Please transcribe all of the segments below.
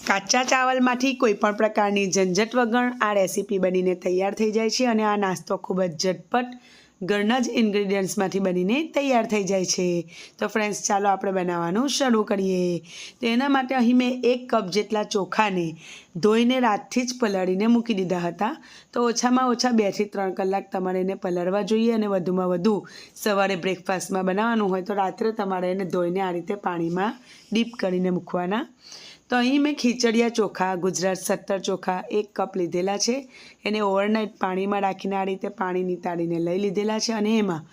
કાચા ચાવલમાંથી કોઈ પણ પ્રકારની ઝંઝટ વગર આ રેસીપી બનીને તૈયાર થઈ જાય છે અને આ નાસ્તો ખૂબ જ ઝટપટ, ઘરના જ ઇન્ગ્રીડિયન્ટ્સમાંથી બનીને તૈયાર થઈ જાય છે. તો ફ્રેન્ડ્સ ચાલો આપણે બનાવવાનું શરૂ કરીએ. તો એના માટે અહીં મેં એક કપ જેટલા ચોખાને ધોઈને રાતથી જ પલાળીને મૂકી દીધા હતા. તો ઓછામાં ઓછા બેથી ત્રણ કલાક તમારે એને પલાળવા જોઈએ અને વધુમાં વધુ સવારે બ્રેકફાસ્ટમાં બનાવવાનું હોય તો રાત્રે તમારે એને ધોઈને આ રીતે પાણીમાં ડીપ કરીને મૂકવાના. તો અહીં મેં ખીચડિયા ચોખા, ગુજરાત સત્તર ચોખા એક કપ લીધેલા છે. એને ઓવરનાઇટ પાણીમાં રાખીને આ રીતે પાણી નિતાળીને લઈ લીધેલા છે અને એમાં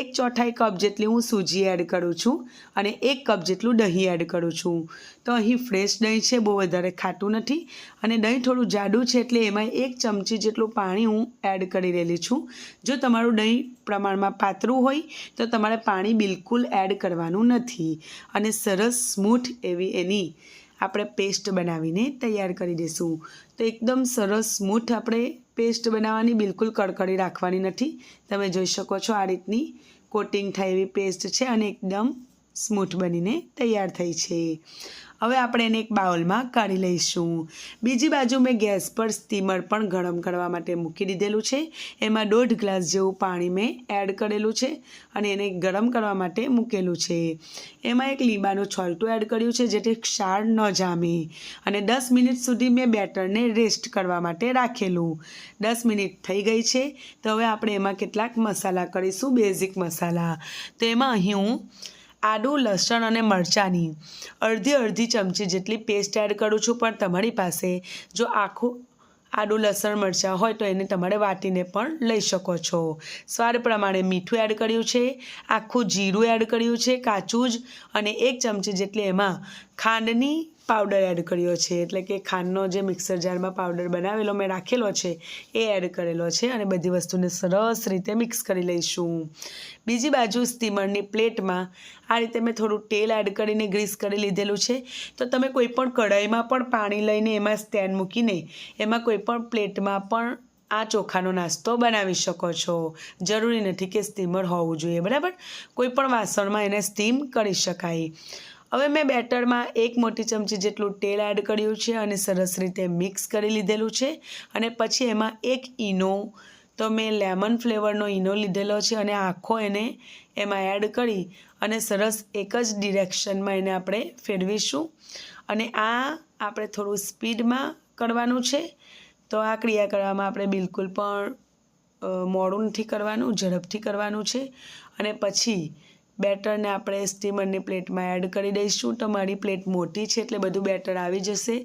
એક ચોથાઈ કપ જેટલી હું સૂજી એડ કરું છું અને એક કપ જેટલું દહીં એડ કરું છું. તો અહીં ફ્રેશ દહીં છે, બહુ વધારે ખાટું નથી અને દહીં થોડું જાડું છે એટલે એમાં એક ચમચી જેટલું પાણી હું એડ કરી રહેલી છું. જો તમારું દહીં પ્રમાણમાં પાતળું હોય તો તમારે પાણી બિલકુલ એડ કરવાનું નથી અને સરસ સ્મૂથ એવી એની આપણે પેસ્ટ બનાવીને તૈયાર કરી દઈશું. તો એકદમ સરસ સ્મૂથ આપણે પેસ્ટ બનાવવાની બિલકુલ કડકડી રાખવાની નથી. તમે જોઈ શકો છો આ રીતની કોટિંગ થાય એવી પેસ્ટ છે અને એકદમ સ્મૂથ બનીને તૈયાર થઈ છે. હવે આપણે એને એક બાઉલમાં કાઢી લઈશું. બીજી બાજુ મેં ગેસ પર સ્ટીમર પણ ગરમ કરવા માટે મૂકી દીધેલું છે. એમાં દોઢ ગ્લાસ જેવું પાણી મેં એડ કરેલું છે અને એને ગરમ કરવા માટે મૂકેલું છે. એમાં એક લીંબાનું છોલટું એડ કર્યું છે જેથી ક્ષાર ન જામે. અને દસ મિનિટ સુધી મેં બેટરને રેસ્ટ કરવા માટે રાખેલું. દસ મિનિટ થઈ ગઈ છે. તો હવે આપણે એમાં કેટલાક મસાલા કરીશું, બેઝિક મસાલા. તો એમાં અહીં હું આદું લસણ અને મરચાંની અડધી અડધી ચમચી જેટલી પેસ્ટ એડ કરું છું. પણ તમારી પાસે જો આખું આદું લસણ, મરચાં હોય તો એને તમારે વાટીને પણ લઈ શકો છો. સ્વાદ પ્રમાણે મીઠું એડ કર્યું છે, આખું જીરું એડ કર્યું છે, કાચું જ અને એક ચમચી જેટલી એમાં ખાંડની પાવડર એડ કર્યો છે. એટલે કે ખાંડનો જે મિક્સર જારમાં પાવડર બનાવેલો મેં રાખેલો છે, એ એડ કરેલો છે અને બધી વસ્તુને સરસ રીતે મિક્સ કરી લઈશું. બીજી બાજુ સ્ટીમરની પ્લેટમાં આ રીતે મેં થોડું તેલ એડ કરીને ગ્રીસ કરી લીધેલું છે. તો તમે કોઈ પણ કઢાઈમાં પણ પાણી લઈને એમાં સ્ટેન્ડ મૂકીને એમાં કોઈ પણ પ્લેટમાં પણ આ ચોખાનો નાસ્તો બનાવી શકો છો. જરૂરી નથી કે સ્ટીમર હોવું જોઈએ, બરાબર? કોઈ પણ વાસણમાં એને સ્ટીમ કરી શકાય. હવે મેં બેટરમાં એક મોટી ચમચી જેટલું તેલ એડ કર્યું છે અને સરસ રીતે મિક્સ કરી લીધેલું છે. અને પછી એમાં એક ઈનો, તો મેં લેમન ફ્લેવરનો ઈનો લીધેલો છે અને આખો એને એમાં એડ કરી અને સરસ એક જ ડિરેક્શનમાં એને આપણે ફેરવીશું. અને આ આપણે થોડું સ્પીડમાં કરવાનું છે. તો આ ક્રિયા કરવામાં આપણે બિલકુલ પણ મોડું નથી કરવાનું, ઝડપથી કરવાનું છે. અને પછી બેટરને આપણે સ્ટીમરની પ્લેટમાં એડ કરી દઈશું. તમારી પ્લેટ મોટી છે એટલે બધું બેટર આવી જશે.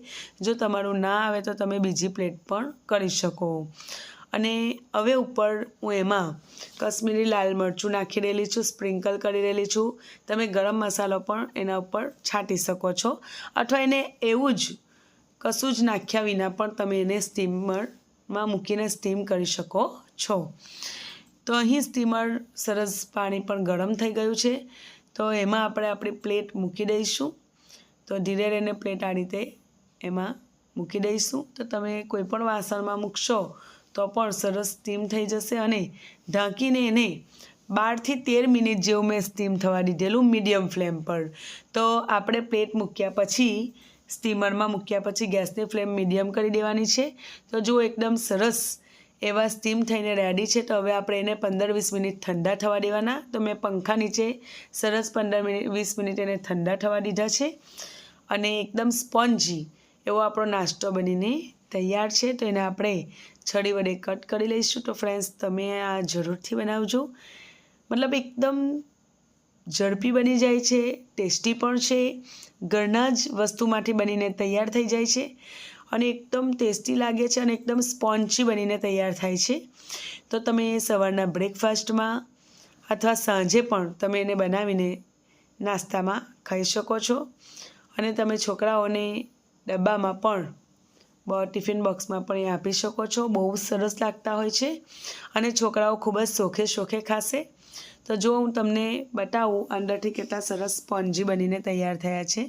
જો તમારું ના આવે તો તમે બીજી પ્લેટ પણ કરી શકો. અને હવે ઉપર હું એમાં કશ્મીરી લાલ મરચું નાખી રહેલી છું, સ્પ્રિંકલ કરી રહેલી છું. તમે ગરમ મસાલો પણ એના ઉપર છાંટી શકો છો. અથવા એને એવું જ કશું જ નાખ્યા વિના પણ તમે એને સ્ટીમરમાં મૂકીને સ્ટીમ કરી શકો છો. તો અહીં સ્ટીમર સરસ પાણી પણ ગરમ થઈ ગયું છે. તો એમાં આપણે આપણી પ્લેટ મૂકી દઈશું. તો ધીરે રહીને પ્લેટ આ રીતે એમાં મૂકી દઈશું. તો તમે કોઈ પણ વાસણમાં મૂકશો તો પણ સરસ સ્ટીમ થઈ જશે અને ઢાંકીને એને બારથી તેર મિનિટ જેવું મેં સ્ટીમ થવા દીધેલું મીડિયમ ફ્લેમ પર. તો આપણે પ્લેટ મૂક્યા પછી, સ્ટીમરમાં મૂક્યા પછી ગેસની ફ્લેમ મીડિયમ કરી દેવાની છે. તો જો એકદમ સરસ એવા સ્ટીમ થઈને રેડી છે. તો હવે આપણે એને પંદર વીસ મિનિટ ઠંડા થવા દેવાના. તો મેં પંખા નીચે સરસ પંદર મિનિટ વીસ મિનિટ એને ઠંડા થવા દીધા છે. અને એકદમ સ્પોન્જી એવો આપણો નાસ્તો બનીને તૈયાર છે. તો એને આપણે છડી વડે કટ કરી લઈશું. તો ફ્રેન્ડ્સ તમે આ જરૂરથી બનાવજો. મતલબ એકદમ ઝડપી બની જાય છે, ટેસ્ટી પણ છે. ઘરના જ વસ્તુમાંથી બનીને તૈયાર થઈ જાય છે. અને એકદમ ટેસ્ટી લાગે છે અને એકદમ સ્પોન્ચી બનીને તૈયાર થાય છે. તો તમે સવારના બ્રેકફાસ્ટમાં અથવા સાંજે પણ તમે એને બનાવીને નાસ્તામાં ખાઈ શકો છો. અને તમે છોકરાઓને ડબ્બામાં પણ ટિફિન બોક્સમાં પણ એ આપી શકો છો. બહુ સરસ લાગતા હોય છે અને છોકરાઓ ખૂબ જ શોખે શોખે ખાશે. તો જો હું તમને બતાવું અંદરથી કેટલા સરસ સ્પોન્જી બનીને તૈયાર થયા છે.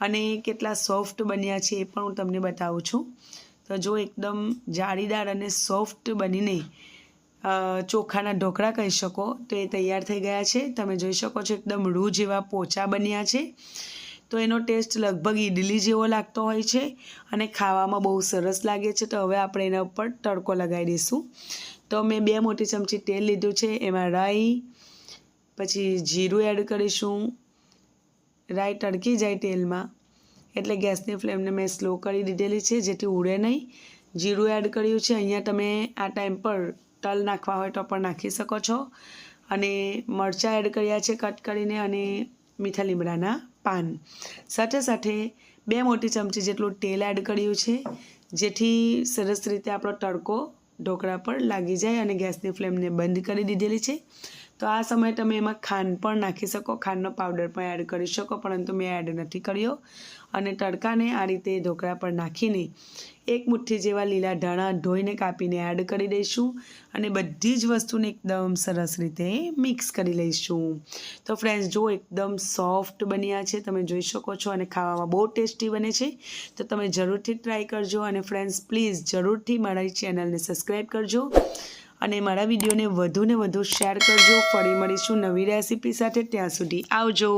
અને કેટલા સોફ્ટ બન્યા છે એ પણ હું તમને બતાવું છું. તો જો એકદમ જાળીદાર અને સોફ્ટ બનીને ચોખાના ઢોકળા કહી શકો, તો એ તૈયાર થઈ ગયા છે. તમે જોઈ શકો છો એકદમ રૂ જેવા પોચા બન્યા છે. તો એનો ટેસ્ટ લગભગ ઇડલી જેવો લાગતો હોય છે અને ખાવામાં બહુ સરસ લાગે છે. તો હવે આપણે એના ઉપર તડકો લગાવી દઈશું. તો મેં બે મોટી ચમચી તેલ લીધું છે, એમાં રાઈ, પછી જીરું એડ કરીશું રાઈ તડકી જાય તેલમાં. એટલે ગેસની ફ્લેમને મેં સ્લો કરી દીધેલી છે, જેથી ઉડે નહીં. જીરું એડ કર્યું છે, અહીંયા તમે આ ટાઈમ પર તલ નાખવા હોય તો પણ નાખી શકો છો. અને મરચાં એડ કર્યા છે કટ કરીને અને મીઠા લીમડાના પાન. સાથે સાથે બે મોટી ચમચી જેટલું તેલ એડ કર્યું છે, જેથી સરસ રીતે આપણો તડકો ઢોકળા પર લાગી જાય અને ગેસની ફ્લેમને બંધ કરી દીધેલી છે. તો આ સમયે તમે એમાં ખાંડ પણ નાખી શકો. ખાંડનો પાવડર પણ એડ કરી શકો, પરંતુ મેં એડ નથી કર્યો. અને તડકાને આ રીતે ઢોકળા પર નાખીને એક મુઠ્ઠી જેવા લીલા ધાણા ધોઈને કાપીને એડ કરી દઈશું અને બધી જ વસ્તુને એકદમ સરસ રીતે મિક્સ કરી લઈશું. તો ફ્રેન્ડ્સ જો એકદમ સોફ્ટ બન્યા છે, તમે જોઈ શકો છો અને ખાવામાં બહુ ટેસ્ટી બને છે, તો તમે જરૂરથી ટ્રાય કરજો. અને ફ્રેન્ડ્સ પ્લીઝ જરૂરથી મારી ચેનલને સબસ્ક્રાઈબ કરજો. અને મારા વિડીયોને વધુને વધુ શેર કરજો. ફરી મળીશું નવી રેસીપી સાથે ત્યાં સુધી આવજો.